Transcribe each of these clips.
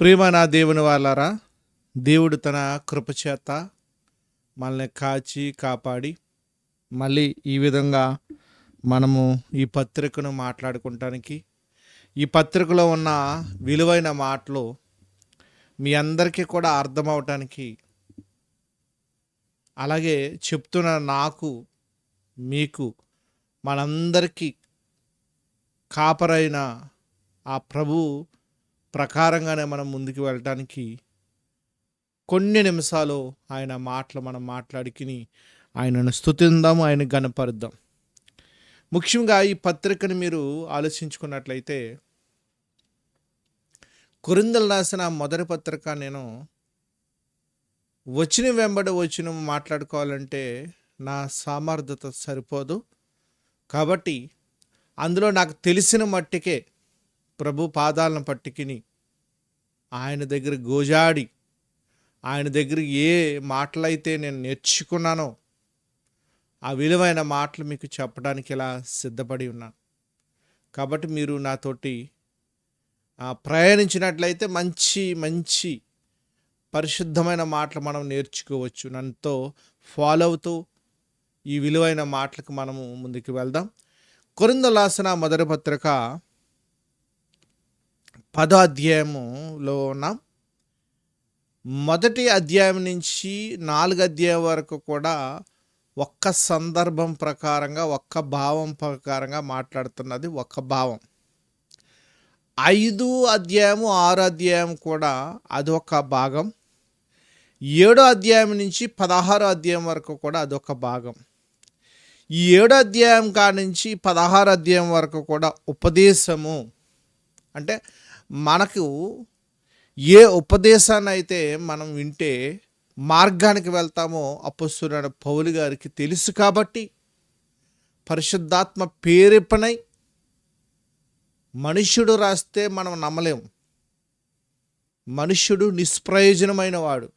ప్రియమైన దేవుని వాళ్ళారా దేవుడు తన కృపచేత మనల్ని కాచి కాపాడి మళ్ళీ ఈ విధంగా మనము ఈ పత్రికను మాట్లాడుకుంటానికి ఈ పత్రికలో ఉన్న విలువైన మాటలు మీ అందరికీ కూడా అర్థమవటానికి అలాగే చెప్తున్న నాకు మీకు మనందరికీ కాపరైన ఆ ప్రభు ప్రకారంగానే మనం ముందుకు వెళ్ళటానికి కొన్ని నిమిషాలు ఆయన మాటలు మనం మాట్లాడికిని ఆయనను స్థుతిందాము ఆయన గనపరుద్దాం ముఖ్యంగా ఈ పత్రికను మీరు ఆలోచించుకున్నట్లయితే కొరిందలు రాసిన మొదటి పత్రిక నేను వచ్చిన వెంబడి వచ్చిన మాట్లాడుకోవాలంటే నా సామర్థ్యత సరిపోదు. కాబట్టి అందులో నాకు తెలిసిన మట్టికే ప్రభు పాదాలను పట్టికిని ఆయన దగ్గర గోజాడి ఆయన దగ్గర ఏ మాటలైతే నేను నేర్చుకున్నానో ఆ విలువైన మాటలు మీకు చెప్పడానికి ఇలా సిద్ధపడి ఉన్నాను. కాబట్టి మీరు నాతోటి ప్రయాణించినట్లయితే మంచి మంచి పరిశుద్ధమైన మాటలు మనం నేర్చుకోవచ్చు. నన్నుతో ఫాలో అవుతూ ఈ విలువైన మాటలకు మనము ముందుకు వెళ్దాం. కొరిందలాసన మొదటి పత్రిక పదో అధ్యాయములో ఉన్నాం. మొదటి అధ్యాయం నుంచి నాలుగు అధ్యాయం వరకు కూడా ఒక్క సందర్భం ప్రకారంగా ఒక్క భావం ప్రకారంగా మాట్లాడుతున్నది ఒక్క భావం. ఐదు అధ్యాయము ఆరు అధ్యాయం కూడా అదొక భాగం. ఏడో అధ్యాయం నుంచి పదహారో అధ్యాయం వరకు కూడా అదొక భాగం. ఈ ఏడో అధ్యాయం కాడ నుంచి పదహారు అధ్యాయం వరకు కూడా ఉపదేశము అంటే మనకు ఏ ఉపదేశాన్ని అయితే మనం వింటే మార్గానికి వెళ్తామో అపస్తున్న పౌలు గారికి తెలుసు కాబట్టి పరిశుద్ధాత్మ పేరెప్పనై మనుష్యుడు రాస్తే మనం నమ్మలేం. మనుష్యుడు నిష్ప్రయోజనమైన వాడు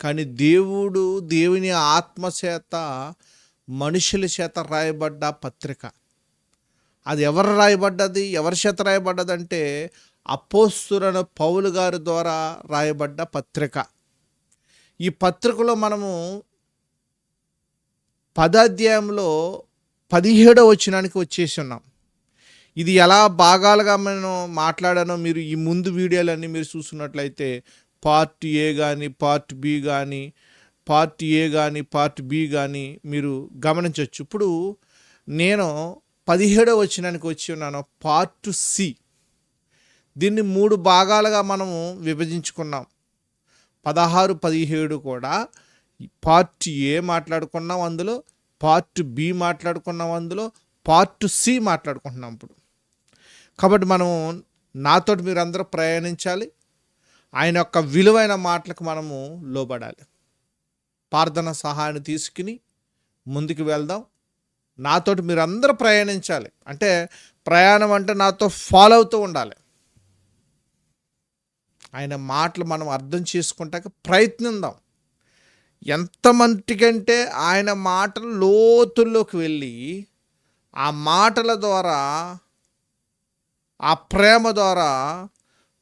కానీ దేవుడు దేవుని ఆత్మ చేత మనుషుల చేత రాయబడ్డ పత్రిక. అది ఎవరు రాయబడ్డది ఎవరి చేత రాయబడ్డదంటే అపోస్తురన పౌలు గారి ద్వారా రాయబడ్డ పత్రిక. ఈ పత్రికలో మనము పదాధ్యాయంలో పదిహేడో వచ్చినానికి వచ్చేసి ఉన్నాం. ఇది ఎలా భాగాలుగా నేను మాట్లాడానో మీరు ఈ ముందు వీడియోలన్నీ మీరు చూస్తున్నట్లయితే పార్ట్ ఏ కానీ పార్ట్ బి కానీ పార్ట్ ఏ కానీ పార్ట్ బి కానీ మీరు గమనించవచ్చు. ఇప్పుడు నేను పదిహేడో వచ్చినానికి వచ్చి ఉన్నాను. పార్ట్ సి దీన్ని మూడు భాగాలుగా మనము విభజించుకున్నాం. పదహారు పదిహేడు కూడా. పార్ట్ ఏ మాట్లాడుకున్నాం అందులో. పార్ట్ బి మాట్లాడుకున్నాం అందులో. పార్ట్ సి మాట్లాడుకుంటున్నాం ఇప్పుడు. కాబట్టి మనం నాతోటి మీరందరూ ప్రయాణించాలి. ఆయన యొక్క విలువైన మాటలకు మనము లోబడాలి. ప్రార్థన సహాయాన్ని తీసుకుని ముందుకు వెళ్దాం. నాతోటి మీరందరూ ప్రయాణించాలి. అంటే ప్రయాణం అంటే నాతో ఫాలో అవుతూ ఉండాలి. ఆయన మాటలు మనం అర్థం చేసుకుంటాక ప్రయత్నిద్దాం. ఎంతమందికంటే ఆయన మాటలు లోతుల్లోకి వెళ్ళి ఆ మాటల ద్వారా ఆ ప్రేమ ద్వారా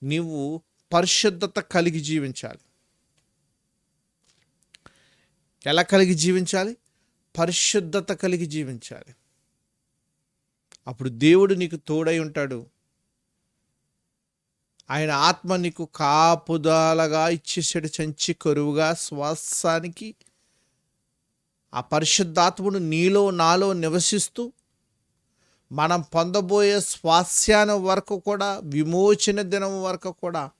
నీవు పరిశుద్ధత కలిగి జీవించాలి. ఎలా కలిగి జీవించాలి? పరిశుద్ధత కలిగి జీవించాలి. అప్పుడు దేవుడు నీకు తోడై ఉంటాడు. ఆయన ఆత్మ నీకు కాపుదాలగా ఇచ్చేసాడు చంచి కరువుగా శ్వాసానికి. ఆ పరిశుద్ధాత్ముడు నీలో నాలో నివసిస్తూ మనం పొందబోయే స్వాస్యానం వరకు కూడా విమోచన దినం వరకు కూడా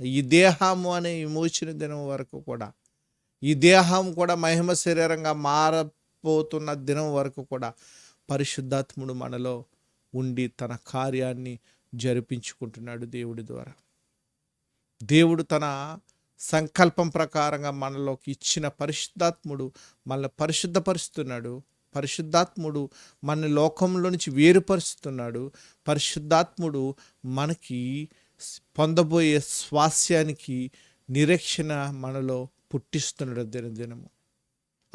ఈ దేహము అనే విమోచన దినం వరకు కూడా ఈ దేహం కూడా మహిమ శరీరంగా మారబోతున్న దినం వరకు కూడా పరిశుద్ధాత్ముడు మనలో ఉండి తన కార్యాన్ని జరిపించుకుంటున్నాడు దేవుడి ద్వారా. దేవుడు తన సంకల్పం ప్రకారంగా మనలోకి ఇచ్చిన పరిశుద్ధాత్ముడు మనల్ని పరిశుద్ధపరుస్తున్నాడు. పరిశుద్ధాత్ముడు మన లోకంలో నుంచి వేరుపరుస్తున్నాడు. పరిశుద్ధాత్ముడు మనకి పొందబోయే స్వాస్యానికి నిరీక్షణ మనలో పుట్టిస్తున్నాడు దినదినము.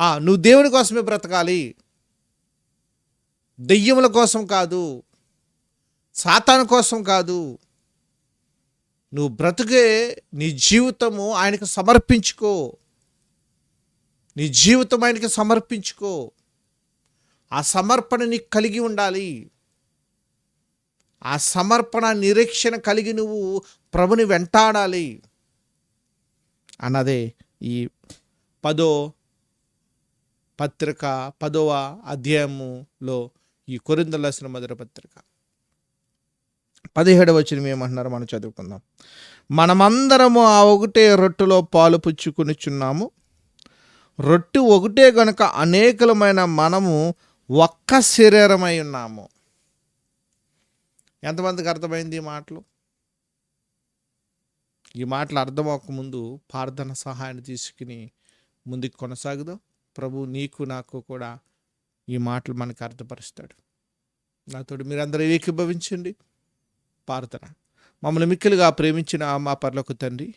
నువ్వు దేవుని కోసమే బ్రతకాలి. దెయ్యముల కోసం కాదు సాతాను కోసం కాదు. నువ్వు బ్రతుకే నీ జీవితము ఆయనకు సమర్పించుకో. నీ జీవితం ఆయనకి సమర్పించుకో. ఆ సమర్పణ నీకు కలిగి ఉండాలి. ఆ సమర్పణ నిరీక్షణ కలిగి నువ్వు ప్రభుని వెంటాడాలి. అన్నదే ఈ పదో పత్రిక పదవ అధ్యాయములో ఈ కొరిందలు రాసిన మొదటి పత్రిక. పదిహేడవ వచ్చిన ఏమంటున్నారో మనం చదువుకుందాం. మనమందరము ఆ ఒకటే రొట్టెలో పాలు పుచ్చుకునిచున్నాము. రొట్టె ఒకటే గనుక అనేకలమైన మనము ఒక్క శరీరమై ఉన్నాము. ఎంతమందికి అర్థమైంది ఈ మాటలు? ఈ మాటలు అర్థం ప్రార్థన సహాయాన్ని తీసుకుని ముందుకు కొనసాగుదాం. ప్రభు నీకు నాకు కూడా ఈ మాటలు మనకు అర్థపరుస్తాడు. నాతోటి మీరందరూ ఏకీభవించండి. ప్రార్థన. మమ్మల్ని మిక్కిలుగా ప్రేమించిన మా పర్లకు తండ్రి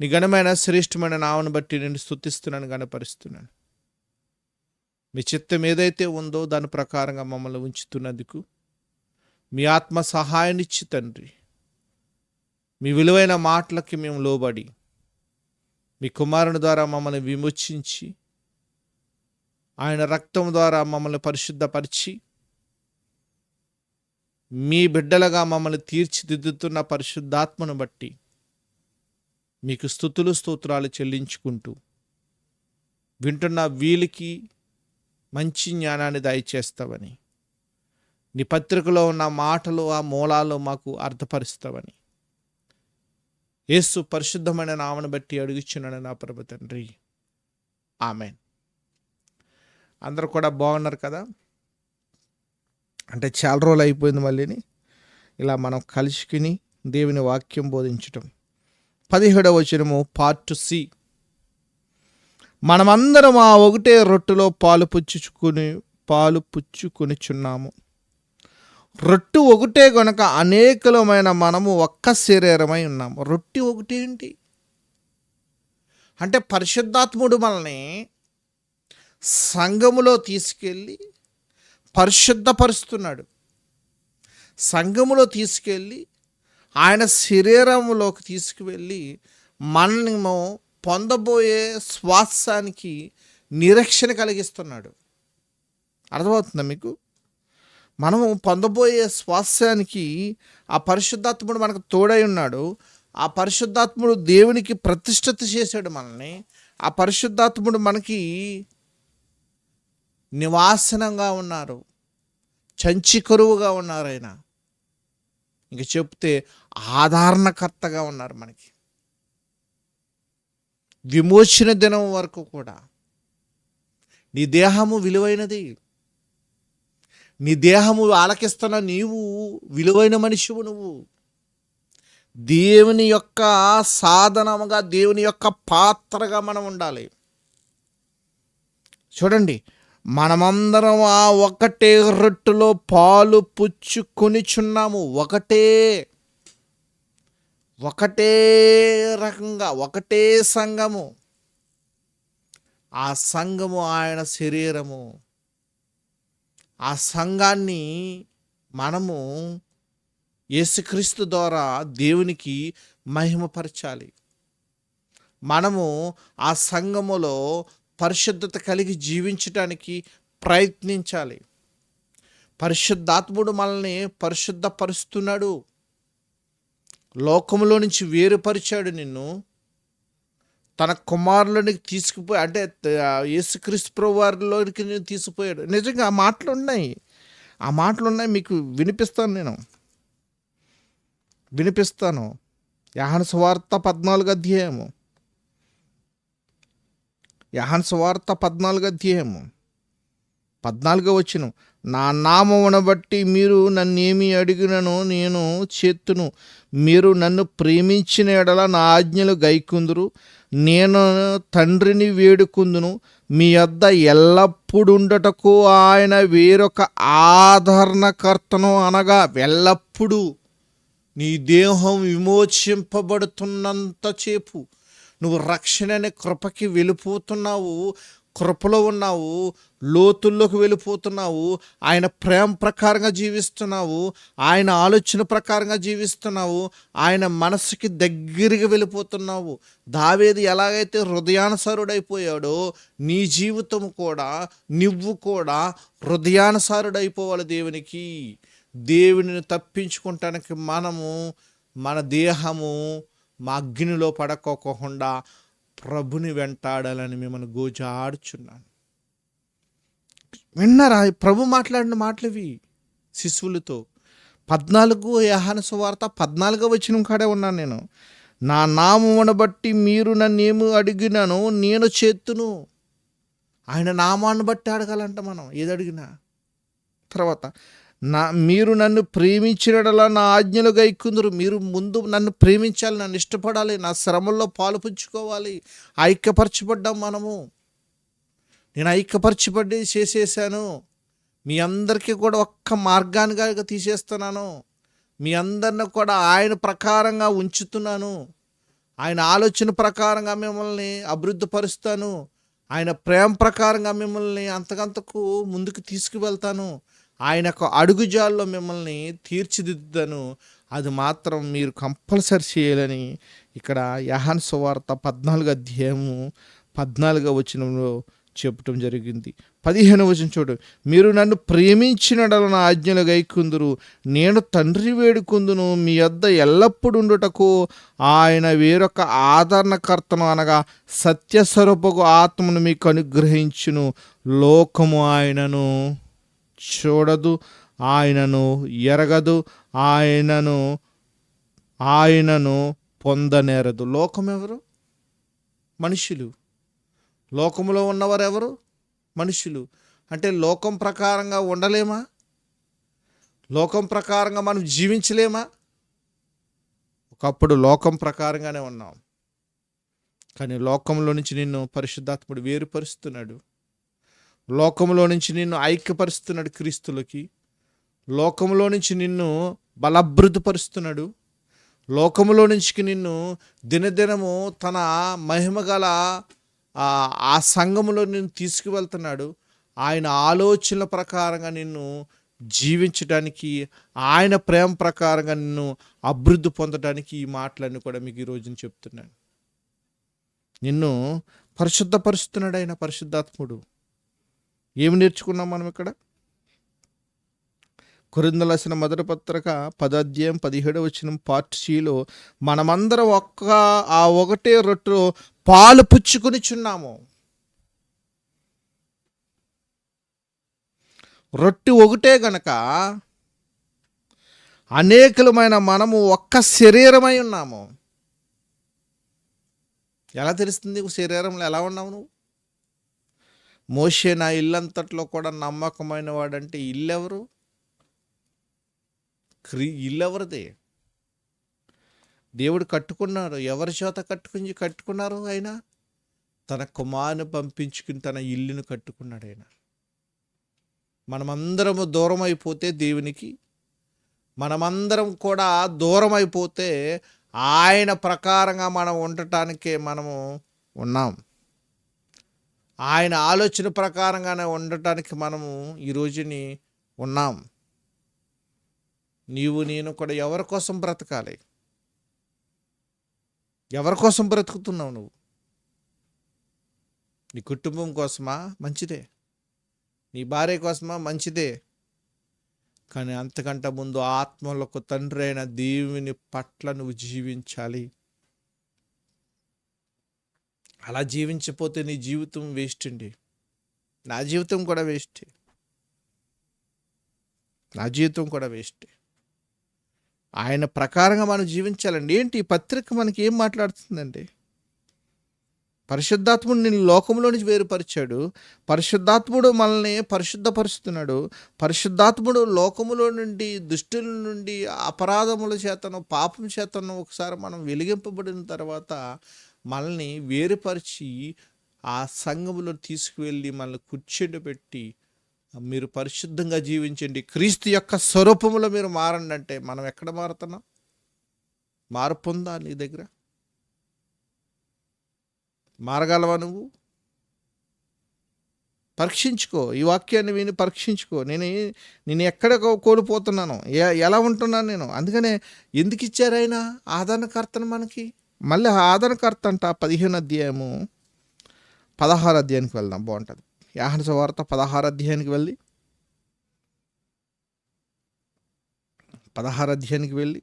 నీ ఘనమైన శ్రేష్టమైన నామను బట్టి నేను స్థుతిస్తున్నాను గణపరుస్తున్నాను మీ చిత్తం ఏదైతే ఉందో దాని ప్రకారంగా మమ్మల్ని ఉంచుతున్నందుకు మీ ఆత్మ సహాయాన్నిచ్చి తండ్రి మీ విలువైన మాటలకి మేము లోబడి మీ కుమారుని ద్వారా మమ్మల్ని విమోచించి ఆయన రక్తం ద్వారా మమ్మల్ని పరిశుద్ధపరిచి మీ బిడ్డలుగా మమ్మల్ని తీర్చిదిద్దుతున్న పరిశుద్ధాత్మను బట్టి మీకు స్థుతులు స్తోత్రాలు చెల్లించుకుంటూ వింటున్న వీలికి మంచి జ్ఞానాన్ని దయచేస్తావని నీ పత్రికలో ఉన్న మాటలు ఆ మూలాలు మాకు అర్థపరుస్తావని యేసు పరిశుద్ధమైన నామను బట్టి అడుగుచున్నాను నా ప్రభు తండ్రి. ఆమె అందరూ కూడా బాగున్నారు కదా? అంటే చాలా రోజులు అయిపోయింది మళ్ళీని. ఇలా మనం కలుసుకుని దేవుని వాక్యం బోధించటం. పదిహేడవ వచనము పార్ట్ సి. మనమందరం ఆ ఒకటే రొట్టెలో పాలు పుచ్చుకుని పాలు పుచ్చుకొనిచున్నాము. రొట్టు ఒకటే గనుక అనేకలమైన మనము ఒక్క శరీరమై ఉన్నాము. రొట్టి ఒకటేంటి అంటే పరిశుద్ధాత్ముడు మనల్ని సంఘములో తీసుకెళ్ళి పరిశుద్ధపరుస్తున్నాడు. సంఘములో తీసుకెళ్ళి ఆయన శరీరంలోకి తీసుకువెళ్ళి మనము పొందబోయే శ్వాసానికి నిరీక్షణ కలిగిస్తున్నాడు. అర్థమవుతుందా మీకు? మనము పొందబోయే స్వాస్యానికి ఆ పరిశుద్ధాత్ముడు మనకు తోడై ఉన్నాడు. ఆ పరిశుద్ధాత్ముడు దేవునికి ప్రతిష్ఠిత చేశాడు మనల్ని. ఆ పరిశుద్ధాత్ముడు మనకి నివాసనంగా ఉన్నారు. చంచి కరువుగా ఉన్నారు ఆయన. ఇంక చెప్తే ఆదరణకర్తగా ఉన్నారు మనకి. విమోచన దినం వరకు కూడా. నీ దేహము విలువైనది. నీ దేహము ఆలకిస్తున్న నీవు విలువైన మనిషివు నువ్వు. దేవుని యొక్క సాధనముగా దేవుని యొక్క పాత్రగా మనం ఉండాలి. చూడండి మనమందరం ఆ ఒకటే రొట్టెలో పాలు పుచ్చుకొనిచున్నాము ఒకటే ఒకటే రకంగా ఒకటే సంఘము. ఆ సంఘము ఆయన శరీరము. ఆ సంఘాన్ని మనము యేసుక్రీస్తు ద్వారా దేవునికి మహిమపరచాలి. మనము ఆ సంఘములో పరిశుద్ధత కలిగి జీవించడానికి ప్రయత్నించాలి. పరిశుద్ధాత్ముడు మనల్ని పరిశుద్ధపరుస్తున్నాడు. లోకములో నుంచి వేరుపరిచాడు నిన్ను. తన కుమారులని తీసుకుపోయి అంటే యేసుక్రీస్తు ప్రభు వారిలోనికి నేను తీసుకుపోయాడు. నిజంగా ఆ మాటలు ఉన్నాయి ఆ మాటలు ఉన్నాయి మీకు వినిపిస్తాను నేను. వినిపిస్తాను. యాహన్ సువార్త పద్నాలుగు అధ్యాయము. యహన్ సువార్త పద్నాలుగు అధ్యాయము. పద్నాలుగో వచ్చిన నా నామమును బట్టి మీరు నన్నేమి అడిగినను నేను చేత్తును. మీరు నన్ను ప్రేమించిన ఎడల నా ఆజ్ఞలు గైకుందురు. నేను తండ్రిని వేడుకుందును. మీ వద్ద ఎల్లప్పుడుండటకు ఆయన వేరొక ఆదరణకర్తను అనగా ఎల్లప్పుడూ నీ దేహం విమోచింపబడుతున్నంతసేపు నువ్వు రక్షణని కృపకి వెళ్ళిపోతున్నావు. కృపలో ఉన్నావు లోతుల్లోకి వెళ్ళిపోతున్నావు ఆయన ప్రేమ ప్రకారంగా జీవిస్తున్నావు ఆయన ఆలోచన ప్రకారంగా జీవిస్తున్నావు ఆయన మనసుకి దగ్గరగా వెళ్ళిపోతున్నావు. దావేది ఎలాగైతే హృదయానుసారుడైపోయాడో నీ జీవితం కూడా నువ్వు కూడా హృదయానుసారుడైపోవాలి దేవునికి. దేవునిని తప్పించుకుంటానికి మనము మన దేహము మా అగ్నిలో పడకోకుండా ప్రభుని వెంటాడాలని మిమ్మల్ని గోజాడుచున్నాను. విన్నారా? ప్రభు మాట్లాడిన మాటలు ఇవి శిశువులతో పద్నాలుగు యహాన సువార్త పద్నాలుగో వచ్చిన కాడే ఉన్నాను నేను. నా నామమును బట్టి మీరు నన్నేమి అడిగినాను నేను చేతును ఆయన నామాన్ని బట్టి అడగాలంట మనం. ఏది అడిగినా? తర్వాత నా మీరు నన్ను ప్రేమించినడలా నా ఆజ్ఞలు గైకుందరు. మీరు ముందు నన్ను ప్రేమించాలి నన్ను ఇష్టపడాలి నా శ్రమల్లో పాలు పుంజుకోవాలి ఐక్యపరచబడ్డాం మనము. నేను ఐక్యపరచబడి చేసేసాను. మీ అందరికీ కూడా ఒక్క మార్గానిగా తీసేస్తున్నాను. మీ అందరిని కూడా ఆయన ప్రకారంగా ఉంచుతున్నాను. ఆయన ఆలోచన ప్రకారంగా మిమ్మల్ని అభివృద్ధి పరుస్తాను ఆయన ప్రేమ ప్రకారంగా మిమ్మల్ని అంతకంతకు ముందుకు తీసుకువెళ్తాను. ఆయన యొక్క అడుగుజాల్లో మిమ్మల్ని తీర్చిదిద్దుతాను అది మాత్రం మీరు కంపల్సరీ చేయాలని ఇక్కడ యహాన్ సువార్త పద్నాలుగు అధ్యాయము పద్నాలుగో వచనంలో చెప్పటం జరిగింది. పదిహేను వచనం చూడు. మీరు నన్ను ప్రేమించినడల నా ఆజ్ఞలు గైకుందురు. నేను తండ్రి వేడుకుందును. మీ వద్ద ఎల్లప్పుడూ ఉండుటకు ఆయన వేరొక ఆదరణకర్తను అనగా సత్యస్వరూపకు ఆత్మను మీకు అనుగ్రహించును. లోకము ఆయనను. చూడదు ఆయనను ఎరగదు ఆయనను ఆయనను పొందనేరదు. లోకం ఎవరు మనుషులు లోకంలో ఉన్నవారు ఎవరు మనుషులు అంటే లోకం ప్రకారంగా ఉండలేమా? లోకం ప్రకారంగా మనం జీవించలేమా? ఒకప్పుడు లోకం ప్రకారంగానే ఉన్నాం. కానీ లోకంలో నుంచి నిన్ను పరిశుద్ధాత్ముడు వేరుపరుస్తున్నాడు. లోకంలో నుంచి నిన్ను ఐక్యపరుస్తున్నాడు క్రీస్తులకి. లోకంలో నుంచి నిన్ను బలభృతపరుస్తున్నాడు. లోకంలో నుంచి నిన్ను దినదినము తన మహిమగల ఆ ఆ సంఘములో నిన్ను తీసుకువెళ్తున్నాడు. ఆయన ఆలోచనల ప్రకారంగా నిన్ను జీవించడానికి ఆయన ప్రేమ ప్రకారంగా నిన్ను అభివృద్ధి పొందడానికి ఈ మాటలన్నీ కూడా మీకు ఈరోజు చెప్తున్నాను. నిన్ను పరిశుద్ధపరుస్తున్నాడు ఆయన పరిశుద్ధాత్ముడు. ఏమి నేర్చుకున్నాం మనం ఇక్కడ? కొరిందలసిన మొదటి పత్రిక పదాధ్యాయం పదిహేడు వచ్చిన పార్ట్ సిలో మనమందరం ఒక్క ఆ ఒకటే రొట్టెలో పాలు పుచ్చుకుని చున్నాము రొట్టె ఒకటే గనక అనేకులమైన మనము ఒక్క శరీరమై ఉన్నాము. ఎలా తెలుస్తుంది శరీరంలో ఎలా ఉన్నావు నువ్వు? మోషే నా ఇల్లంతట్లో కూడా నమ్మకమైన వాడంటే ఇల్లెవరు? క్రీ ఇల్లెవరిది? దేవుడు కట్టుకున్నాడు ఎవరి చేత కట్టుకుని కట్టుకున్నారు ఆయన? తన కుమారుని పంపించుకుని తన ఇల్లును కట్టుకున్నాడు ఆయన. మనమందరము దూరం అయిపోతే దేవునికి మనమందరం కూడా దూరం అయిపోతే ఆయన ప్రకారంగా మనం ఉండటానికే మనము ఉన్నాం. ఆయన ఆలోచన ప్రకారంగానే ఉండటానికి మనము ఈ రోజుని ఉన్నాం. నీవు నేను కూడా ఎవరి కోసం బ్రతకాలి? ఎవరి కోసం బ్రతుకుతున్నావు నువ్వు? నీ కుటుంబం కోసమా? మంచిదే. నీ భార్య కోసమా? మంచిదే. కానీ అంతకంటే ముందు ఆత్మలకు తండ్రి అయిన దేవుని పట్ల నువ్వు జీవించాలి. అలా జీవించిపోతే నీ జీవితం వేస్ట్ అండి. నా జీవితం కూడా వేస్ట్ నా జీవితం కూడా వేస్ట్ ఆయన ప్రకారంగా మనం జీవించాలండి. ఏంటి? ఈ పత్రిక మనకి ఏం మాట్లాడుతుందండి? పరిశుద్ధాత్ముడు నేను లోకంలో నుంచి వేరుపరిచాడు. పరిశుద్ధాత్ముడు మనల్ని పరిశుద్ధపరుస్తున్నాడు. పరిశుద్ధాత్ముడు లోకములో నుండి దుష్టుల నుండి అపరాధముల చేతను పాపం చేతను ఒకసారి మనం వెలిగింపబడిన తర్వాత మనల్ని వేరుపరిచి ఆ సంఘములో తీసుకువెళ్ళి మనల్ని పెట్టి మీరు పరిశుద్ధంగా జీవించండి. క్రీస్తు యొక్క స్వరూపంలో మీరు మారండి అంటే మనం ఎక్కడ మారుతున్నాం? మార్పు ఉందా నీ దగ్గర? మారగలవా నువ్వు? పరీక్షించుకో. ఈ వాక్యాన్ని విని పరీక్షించుకో. నేను నేను ఎక్కడ కోల్పోతున్నాను? ఎలా ఉంటున్నాను నేను? అందుకనే ఎందుకు ఇచ్చారు ఆయన ఆదరణకర్తను మనకి? మళ్ళీ ఆదరణకర్త అంట పదిహేను అధ్యాయము పదహారు అధ్యాయానికి వెళ్దాం బాగుంటుంది. యాహన వార్త పదహారు అధ్యాయానికి వెళ్ళి పదహారు అధ్యాయానికి వెళ్ళి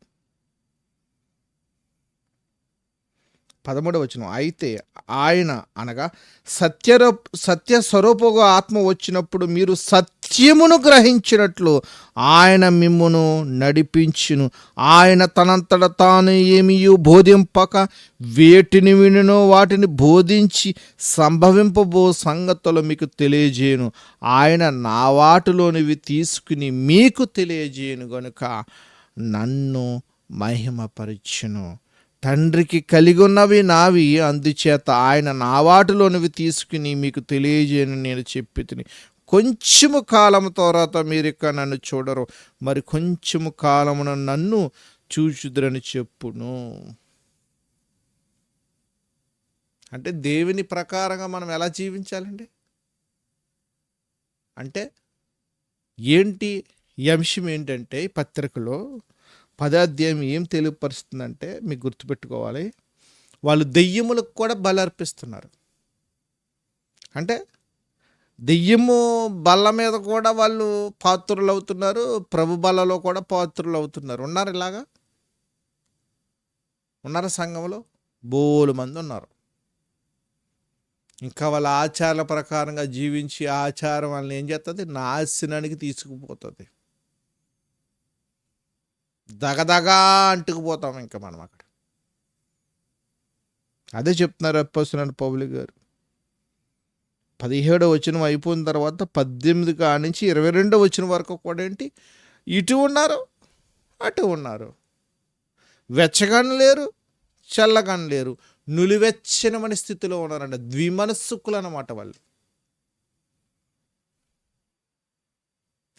పదమూడవ వచనం. అయితే ఆయన అనగా సత్యర సత్య స్వరూపగా ఆత్మ వచ్చినప్పుడు మీరు సత్యమును గ్రహించినట్లు ఆయన మిమ్మును నడిపించును. ఆయన తనంతట తాను ఏమియు బోధింపక వేటిని వినునో వాటిని బోధించి సంభవింపబో సంగతులు మీకు తెలియజేయను. ఆయన నా వాటిలోనివి తీసుకుని మీకు తెలియజేయను గనుక నన్ను మహిమపరచును. తండ్రికి కలిగి ఉన్నవి నావి అందుచేత ఆయన నా వాటిలోనివి తీసుకుని మీకు తెలియజేయను నేను చెప్పి తిని. కొంచెము కాలము తర్వాత మీరు ఇక నన్ను చూడరు మరి కొంచెము కాలమున నన్ను చూచుదురని చెప్పును. అంటే దేవుని ప్రకారంగా మనం ఎలా జీవించాలండి? అంటే ఏంటి ఈ అంశం ఏంటంటే ఈ పత్రికలో పదాధ్యాయం ఏం తెలియపరుస్తుందంటే మీకు గుర్తుపెట్టుకోవాలి వాళ్ళు దెయ్యములకు కూడా బలర్పిస్తున్నారు. అంటే దెయ్యము బల్ల మీద కూడా వాళ్ళు పాత్రులు అవుతున్నారు ప్రభు బలలో కూడా పాత్రులు అవుతున్నారు ఉన్నారు ఇలాగా? ఉన్నారు సంఘంలో? బోలు మంది ఉన్నారు. ఇంకా వాళ్ళ ఆచారాల ప్రకారంగా జీవించి ఆచారం వాళ్ళని ఏం చేస్తుంది నాశనానికి తీసుకుపోతుంది. దగదగా అంటుకుపోతాం ఇంకా మనం అక్కడ. అదే చెప్తున్నారు అప్పస్తున్నాడు పౌలి గారు. పదిహేడో వచనం అయిపోయిన తర్వాత పద్దెనిమిది కానించి ఇరవై రెండో వచ్చిన వరకు కూడా ఏంటి? ఇటు ఉన్నారు అటు ఉన్నారు. వెచ్చగాని లేరు చల్లగాని లేరు. నులివెచ్చనమని స్థితిలో ఉన్నారంట. ద్విమనస్సుకులు అన్నమాట వాళ్ళు.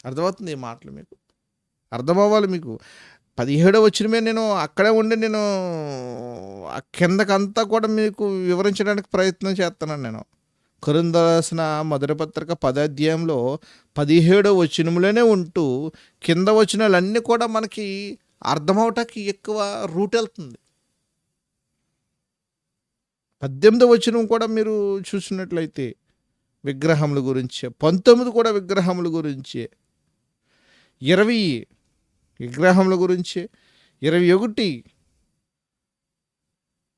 అర్థమవుతుంది ఈ మాటలు మీకు? అర్థమవ్వాలి మీకు? పదిహేడో వచ్చినమే నేను అక్కడే ఉండి నేను ఆ కిందకంతా కూడా మీకు వివరించడానికి ప్రయత్నం చేస్తున్నాను నేను. కరుందరాసిన మొదటి పత్రిక పదాధ్యాయంలో పదిహేడో వచనములోనే ఉంటూ కింద వచనాలన్నీ కూడా మనకి అర్థమవటానికి ఎక్కువ రూట్ వెళ్తుంది. పద్దెనిమిదో వచనం కూడా మీరు చూసినట్లయితే విగ్రహముల గురించే పంతొమ్మిది కూడా విగ్రహముల గురించే. ఇరవై విగ్రహముల గురించి. ఇరవై ఒకటి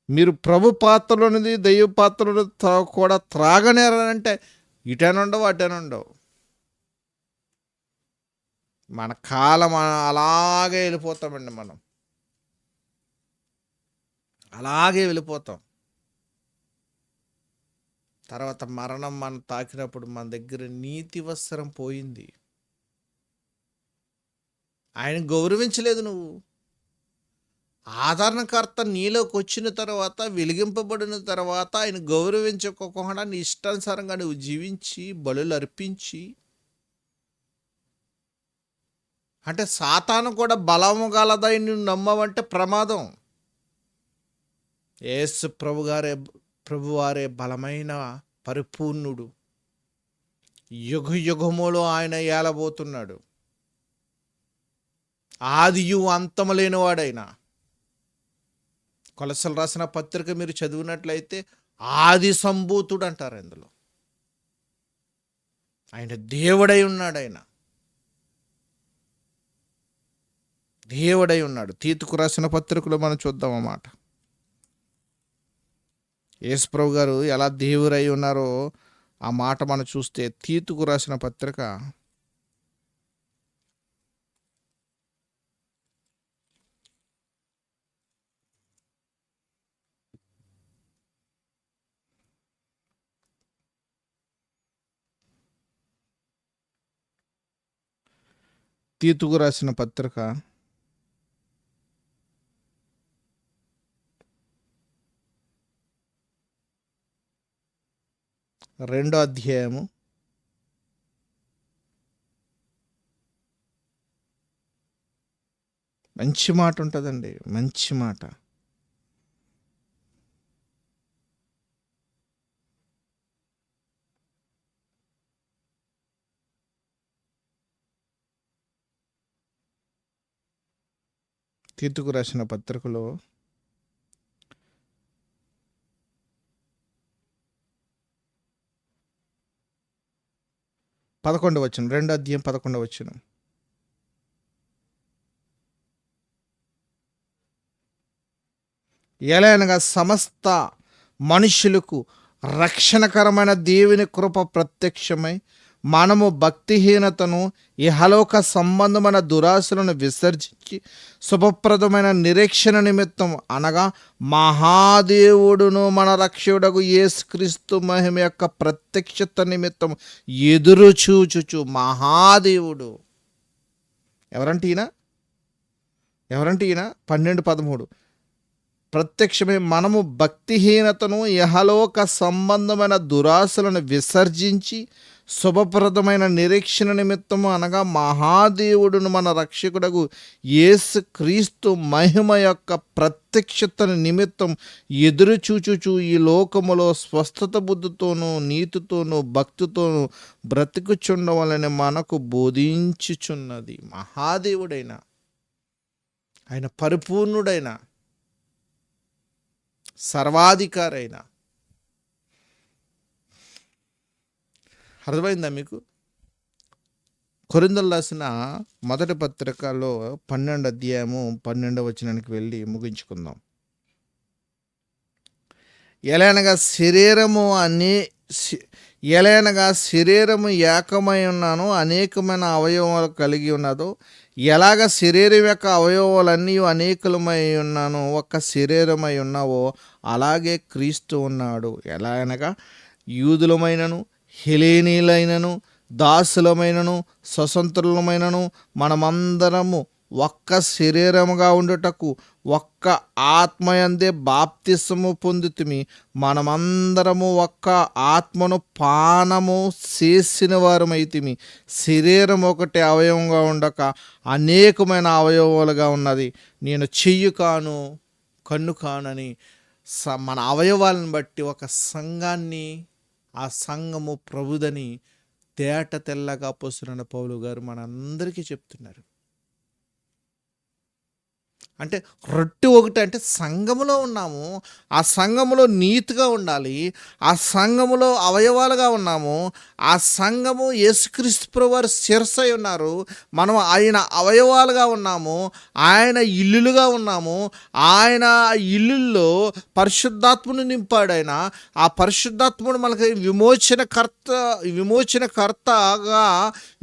మీరు ప్రభు పాత్రలోనిది దైవ పాత్రలో కూడా త్రాగనేరంటే ఇటేనుండవు అటేనుండవు. మన కాలం అలాగే వెళ్ళిపోతామండి మనం. అలాగే వెళ్ళిపోతాం. తర్వాత మరణం మనం తాకినప్పుడు మన దగ్గర నీతి వస్త్రం పోయింది. ఆయన గౌరవించలేదు నువ్వు. ఆదరణకర్త నీలోకి వచ్చిన తర్వాత వెలిగింపబడిన తర్వాత ఆయన గౌరవించుకోకుండా నీ ఇష్టానుసారంగా నువ్వు జీవించి బలులు అర్పించి అంటే సాతాను కూడా బలము గలదై నువ్వు నమ్మవంటే ప్రమాదం. ఏసు ప్రభుగారే ప్రభువారే బలమైన పరిపూర్ణుడు. యుగ యుగములో ఆయన ఏలబోతున్నాడు. ఆదియు అంతము లేనివాడైన కొలసలు రాసిన పత్రిక మీరు చదివినట్లయితే ఆది సంభూతుడు అంటారు ఇందులో. ఆయన దేవుడై ఉన్నాడు ఆయన దేవుడై ఉన్నాడు. తీతుకు రాసిన పత్రికలో మనం చూద్దాం అన్నమాట. యేసుప్రభు గారు ఎలా దేవుడై ఉన్నారో ఆ మాట మనం చూస్తే తీతుకు రాసిన పత్రిక తీతుకు రాసిన పత్రిక. రెండో అధ్యాయము. మంచి మాట ఉంటుందండి. మంచి మాట. తీతుకు రాసిన పత్రికలో పదకొండు వచ్చిన రెండో అధ్యాయం పదకొండు వచ్చిన ఎలానగా సమస్త మనుషులకు రక్షణకరమైన దేవుని కృప ప్రత్యక్షమై మనము భక్తిహీనతను ఇహలోక సంబంధమైన దురాశలను విసర్జించి శుభప్రదమైన నిరీక్షణ నిమిత్తం అనగా మహాదేవుడును మన రక్షకుడకు యేసుక్రీస్తు మహిమ యొక్క ప్రత్యక్షత నిమిత్తం ఎదురు చూచుచు మహాదేవుడు. ఎవరంటే ఈయన? ఎవరంటే ఈయన? పన్నెండు పదమూడు. ప్రత్యక్షమే మనము భక్తిహీనతను యహలోక సంబంధమైన దురాశలను విసర్జించి శుభప్రదమైన నిరీక్షణ నిమిత్తము అనగా మహాదేవుడును మన రక్షకుడకు యేసు క్రీస్తు మహిమ యొక్క ప్రత్యక్షత నిమిత్తం ఎదురు చూచుచు ఈ లోకములో స్వస్థత బుద్ధితోనూ నీతితోనూ భక్తితోనూ బ్రతికుచుండవాలని మనకు బోధించుచున్నది. మహాదేవుడైన ఆయన పరిపూర్ణుడైన సర్వాధికారైన అర్థమైందా మీకు? కొరిందలు రాసిన మొదటి పత్రికలో పన్నెండు అధ్యాయము పన్నెండవ వచనానికి వెళ్ళి ముగించుకుందాం. ఎలానగా శరీరము అనే ఎలానగా శరీరము ఏకమై ఉన్నాను అనేకమైన అవయవాలు కలిగి ఉన్నదో ఎలాగ శరీరం యొక్క అవయవాలన్నీ అనేకలమై ఉన్నాను ఒక్క శరీరమై ఉన్నావో అలాగే క్రీస్తు ఉన్నాడు. ఎలా అనగా యూదులమైనను హిలేనీలైనను దాసులమైనను స్వతంత్రులమైనను మనమందరము ఒక్క శరీరముగా ఉండుటకు ఒక్క ఆత్మయందే బాప్తిసము పొందుతుమి. మనమందరము ఒక్క ఆత్మను పానము చేసిన వారమైతిమి. శరీరం ఒకటి అవయవంగా ఉండక అనేకమైన అవయవాలుగా ఉన్నది. నేను చెయ్యి కాను కన్ను కానని స మన అవయవాలను బట్టి ఒక సంఘాన్ని ఆ సంఘము ప్రభుదని తేట తెల్లగా పోస్తున్న పౌలు గారు మనందరికీ చెప్తున్నారు. అంటే రొట్టె ఒకటి అంటే సంఘములో ఉన్నాము ఆ సంఘములో నీతిగా ఉండాలి ఆ సంఘములో అవయవాలుగా ఉన్నాము ఆ సంఘము యేసుక్రీస్తు ప్రభువారు శిరసై ఉన్నారు మనం ఆయన అవయవాలుగా ఉన్నాము ఆయన ఇల్లులుగా ఉన్నాము ఆయన ఇల్లుల్లో పరిశుద్ధాత్మను నింపాడు ఆయన ఆ పరిశుద్ధాత్ముడు మనకి విమోచన కర్త విమోచన కర్తగా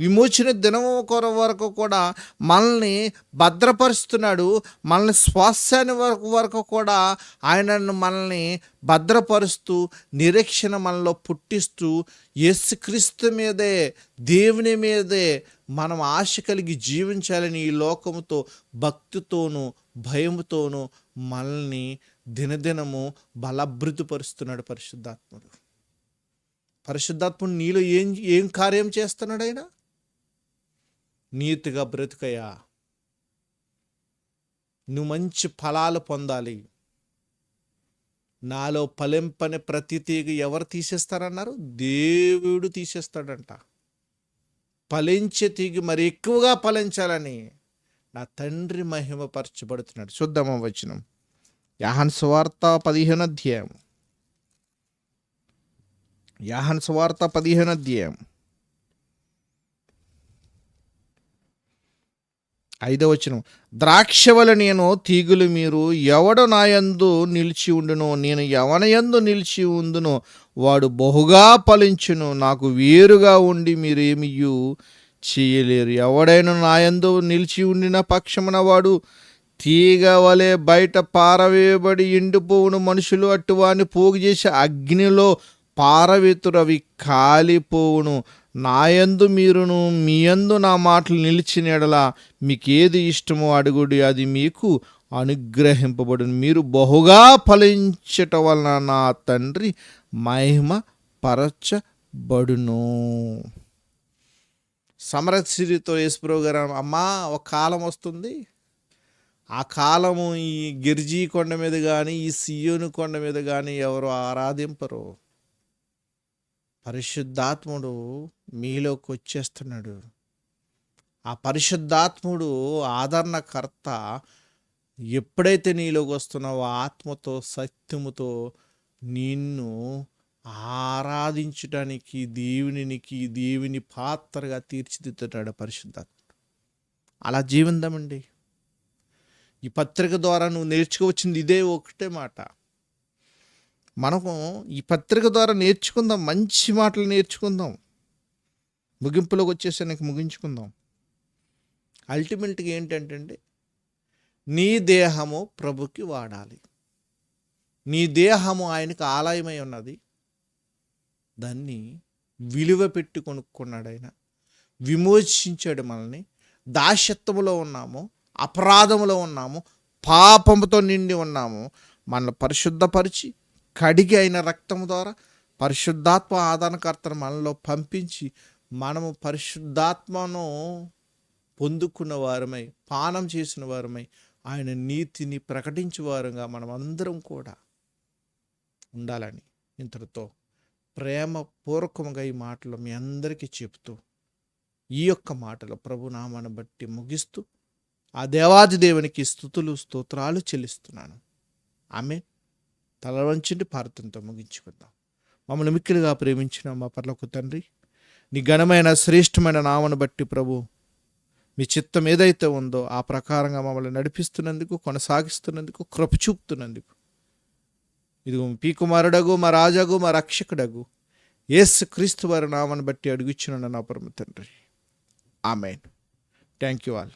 విమోచన దినము కొర వరకు కూడా మనల్ని భద్రపరుస్తున్నాడు మనల్ని స్వాస్థ్యాన్ని వరకు వరకు కూడా ఆయనను మనల్ని భద్రపరుస్తూ నిరీక్షణ మనలో పుట్టిస్తూ యేసుక్రీస్తు మీదే దేవుని మీదే మనం ఆశ కలిగి జీవించాలని ఈ లోకముతో భక్తితోనూ భయముతోనూ మనల్ని దినదినము బలభృతిపరుస్తున్నాడు పరిశుద్ధాత్ముడు. పరిశుద్ధాత్ముడు నీలో ఏం ఏం కార్యం చేస్తున్నాడు ఆయన? నీతిగా బ్రతుకయా నువ్వు మంచి ఫలాలు పొందాలి. నాలో ఫలింపని ప్రతి తీగ ఎవరు తీసేస్తారన్నారు? దేవుడు తీసేస్తాడంట. ఫలించే తీగ మరి ఎక్కువగా ఫలించాలని నా తండ్రి మహిమపరచబడుతున్నాడు. చూద్దామా వచనం. యాహన్ సువార్త పదిహేను అధ్యాయం. యాహన్ సువార్త పదిహేను అధ్యాయం. ఐదో వచ్చిన ద్రాక్ష ద్రాక్షవల నేను తీగులు మీరు ఎవడు నాయందు నిలిచి ఉండునో నేను ఎవనయందు నిలిచి ఉందునో వాడు బహుగా ఫలించును నాకు వేరుగా ఉండి మీరేమియు చేయలేరు. ఎవడైనా నాయందు నిలిచి ఉండిన పక్షమున వాడు తీగ వలె బయట పారవేయబడి ఎండిపోవును మనుషులు అట్టువాని పోగు చేసి అగ్నిలో పారవేతురవి కాలిపోవును. నాయందు మీరును మీ యందు నా మాటలు నిలిచిన మీకేది ఇష్టమో అడుగుడి అది మీకు అనుగ్రహింపబడును. మీరు బహుగా ఫలించట వలన నా తండ్రి మహిమ పరచబడును. సమరసిరితో యేసుప్రభు గారు అమ్మా ఒక కాలం వస్తుంది. ఆ కాలము ఈ గిరిజీ కొండ మీద కానీ ఈ సియోను కొండ మీద కానీ ఎవరు ఆరాధింపరు. పరిశుద్ధాత్ముడు మీలోకి వచ్చేస్తున్నాడు ఆ పరిశుద్ధాత్ముడు ఆదరణకర్త ఎప్పుడైతే నీలోకి వస్తున్నావో ఆత్మతో సత్యముతో నిన్ను ఆరాధించడానికి దేవునికి దేవుని పాత్రగా తీర్చిదిద్దుతాడు పరిశుద్ధాత్ముడు. అలా జీవిందామండి. ఈ పత్రిక ద్వారా నువ్వు నేర్చుకోవచ్చింది ఇదే ఒకటే మాట. మనము ఈ పత్రిక ద్వారా నేర్చుకుందాం మంచి మాటలు నేర్చుకుందాం. ముగింపులోకి వచ్చేసరికి ముగించుకుందాం. అల్టిమేట్గా ఏంటంటే నీ దేహము ప్రభుకి వాడాలి. నీ దేహము ఆయనకు ఆలయమై ఉన్నది. దాన్ని విలువ పెట్టి కొనుక్కున్నాడు ఆయన. విమోచించాడు మనల్ని. దాస్యత్వములో ఉన్నాము అపరాధములో ఉన్నాము పాపముతో నిండి ఉన్నాము. మనల్ని పరిశుద్ధపరిచి కడిగి అయిన రక్తము ద్వారా పరిశుద్ధాత్మ ఆదానకర్తను మనలో పంపించి మనము పరిశుద్ధాత్మను పొందుకున్న వారమై పానం చేసిన వారమై ఆయన నీతిని ప్రకటించే వారుగా మనం అందరం కూడా ఉండాలని ఇంతటితో ప్రేమ పూర్వకంగా ఈ మాటలు మీ అందరికీ చెబుతూ ఈ యొక్క మాటలు ప్రభునామాను బట్టి ముగిస్తూ ఆ దేవాది దేవునికి స్థుతులు స్తోత్రాలు చెల్లిస్తున్నాను. ఆమె తల వంచండి భారతంతో ముగించుకుందాం. మమ్మల్ని మిక్కిలిగా ప్రేమించిన మా పర్లకు తండ్రి నీ ఘనమైన శ్రేష్టమైన నామను బట్టి ప్రభు మీ చిత్తం ఏదైతే ఉందో ఆ ప్రకారంగా మమ్మల్ని నడిపిస్తున్నందుకు కొనసాగిస్తున్నందుకు కృప చూపుతున్నందుకు. ఇదిగో పీ కుమారుడగు మా రాజాగు మా రక్షకుడగు ఏసు క్రీస్తు వారి నామను బట్టి అడుగుచ్చిన నా పరమ తండ్రి. ఆమెన్. Thank you all.